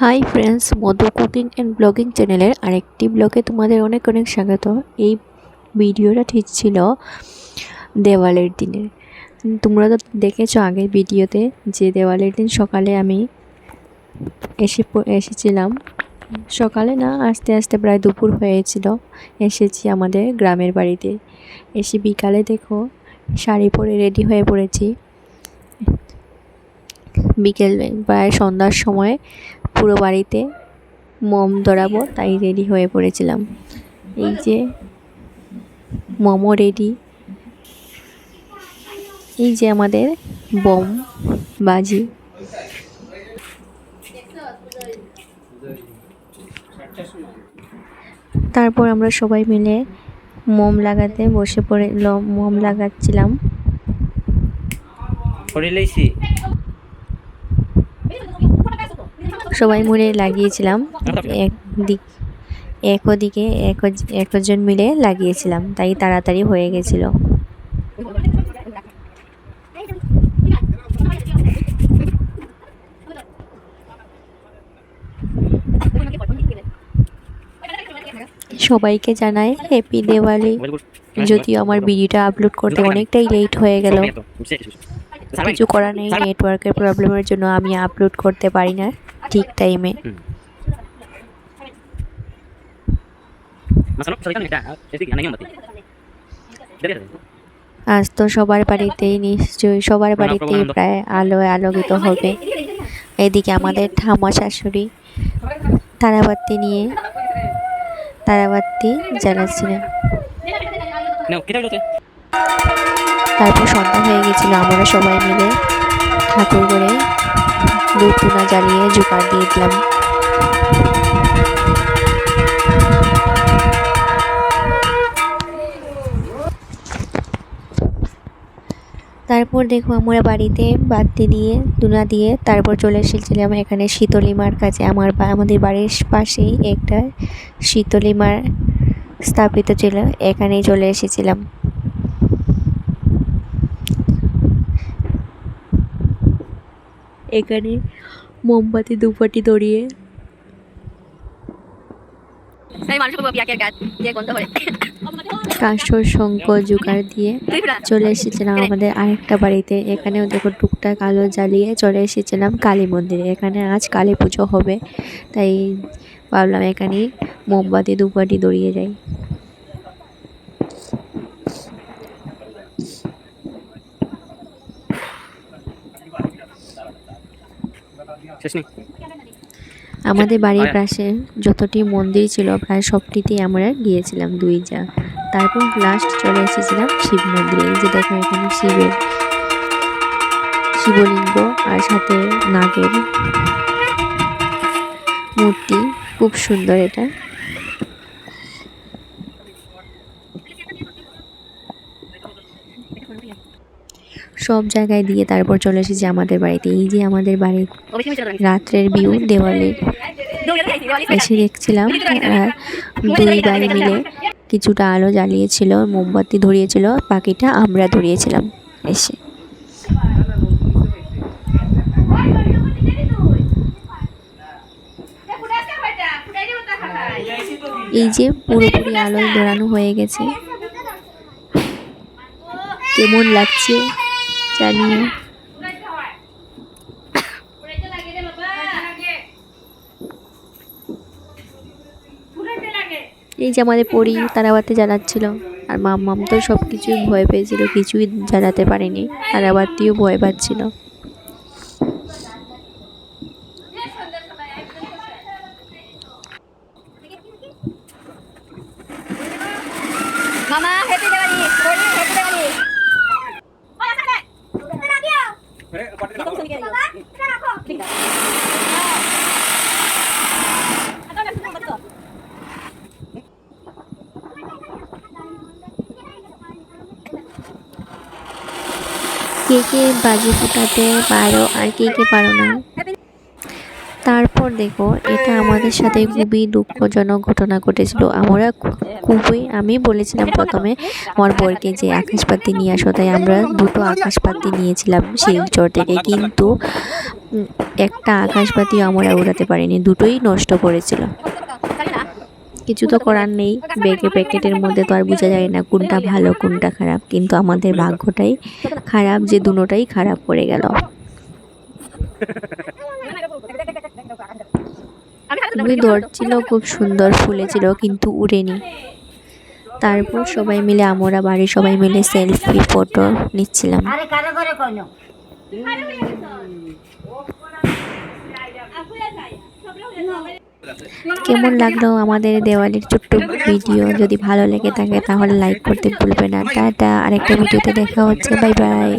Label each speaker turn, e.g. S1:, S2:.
S1: Hi friends Madhu cooking and blogging চ্যানেলের আরেকটি ব্লগে তোমাদের অনেক অনেক স্বাগত। এই ভিডিওটা ঠিক ছিল দেওয়ালের দিনে তোমরা তো দেখেছ আগের ভিডিওতে যে দেওয়ালের দিন সকালে আমি এসে এসেছিলাম। সকালে না, আস্তে আস্তে প্রায় দুপুর হয়েছিল, এসেছি আমাদের গ্রামের বাড়িতে। এসে বিকালে দেখো শাড়ি পরে রেডি হয়ে পড়েছি। বিকেল, প্রায় সন্ধ্যার সময় পুরো বাড়িতে মোম ধরাবো তাই রেডি হয়ে পড়েছিলাম। এই যে মোমো রেডি এই যে আমাদের বম বাজি। তারপর আমরা সবাই মিলে মোম লাগাতে বসে পড়ে মোম লাগাচ্ছিলাম। সবাই মিলে লাগিয়েছিলাম। এক দিক, এক দিকে এক একজন মিলে লাগিয়েছিলাম, তাই তাড়াতাড়ি হয়ে গেছিল। সবাইকে জানাই হ্যাপি দিওয়ালি যদিও আমার ভিডিওটা আপলোড করতে অনেকটাই লেট হয়ে গেল। কিছু করার নেই নেটওয়ার্কের প্রবলেমের জন্য আমি আপলোড করতে পারি না। ঠিক টাইমে। আজ তো সবার বাড়িতেই নিশ্চয়ই সবার বাড়িতেই প্রায় আলোয় আলোকিত হবে। এদিকে আমাদের ঠামা শাশুড়ি তারাবাতি নিয়ে তারাবাতি জ্বালাচ্ছিলেন। তারপর সন্ধ্যা হয়ে গেছিল আমরা সবাই মিলে ঠাকুর করে দুধ টুনা জ্বালিয়ে জোগাড় দিয়ে দিলাম। তারপর দেখো আমরা বাড়িতে বাতি দিয়ে দুনা দিয়ে তারপর চলে এসেছিলাম এখানে শীতলিমার কাছে। আমার আমাদের বাড়ির পাশেই একটা শীতলিমার স্থাপিত ছিল, এখানেই চলে এসেছিলাম। এখানে মোমবাতি দুপাটি দড়িয়ে কাঁসর শঙ্খ জোগাড় দিয়ে চলে এসেছিলাম আমাদের আরেকটা বাড়িতে। এখানেও দেখো টুকটাক আলো জ্বালিয়ে চলে এসেছিলাম কালী মন্দিরে। এখানে আজ কালী পুজো হবে তাই ভাবলাম এখানে মোমবাতি দুপাটি দড়িয়ে যাই। আমাদের বাড়ির পাশে যতটি মন্দির ছিল প্রায় সবটিতেই আমরা গিয়েছিলাম দুই যা। তারপর লাস্ট চলে এসেছিলাম শিব মন্দিরে যে দেখো এখানে শিবের শিবলিঙ্গ আর সাথে নাগের মূর্তি। খুব সুন্দর এটা। সব জায়গায় দিয়ে তারপর চলে এসেছি আমাদের বাড়িতে। এই যে আমাদের বাড়ির রাত্রের ভিউ দেওয়ালির এসে দেখছিলাম দুই ভাই মিলে কিছুটা আলো জ্বালিয়েছিল, মোমবাতি ধরিয়েছিল পাখিটা আমরা ধরিয়েছিলাম এসে। এই যে পুরোপুরি আলোয় ধরানো হয়ে গেছে। কেমন লাগছে? জানিও এই যে আমাদের পরি তারাবাতি জ্বালাচ্ছিল আর মাম্মাম তো সব কিছুই ভয় পেয়েছিল, কিছুই জ্বালাতে পারেনি। তারাবাতিও ভয় পাচ্ছিল।
S2: মামা হ্যাপি কে দিও রাখো ঠিক আছে আচ্ছা না তুমি বলো
S1: কে কে বাজি ফুটাতে পারো আর কে কে পারো না তারপর দেখো, এটা আমাদের সাথে খুবই দুঃখজনক ঘটনা ঘটেছিল। আমরা খুবই, আমি বলেছিলাম প্রথমে, আমার বরকে যে আকাশপাতি নিয়ে আসো, তাই আমরা দুটো আকাশপাতি নিয়েছিলাম শিলচর থেকে। কিন্তু একটা আকাশপাতিও আমরা উড়াতে পারিনি, দুটোই নষ্ট করেছিল। কিছু তো করার নেই বেগে প্যাকেটের মধ্যে তো আর বোঝা যায় না কোনটা ভালো, কোনটা খারাপ। কিন্তু আমাদের ভাগ্যটাই খারাপ, যে দুটোটাই খারাপ করে গেল। খুবই ধরছিল খুব সুন্দর ফুলেছিল কিন্তু উড়েনি। তারপর সবাই মিলে আমরা বাড়ির সবাই মিলে সেলফি ফটো নিচ্ছিলাম। কেমন লাগল আমাদের দেওয়ালির ছোট্ট ভিডিও? যদি ভালো লেগে থাকে তাহলে লাইক করতে ভুলবে না। টাটা আরেকটা ভিডিওতে দেখা হচ্ছে। Bye bye.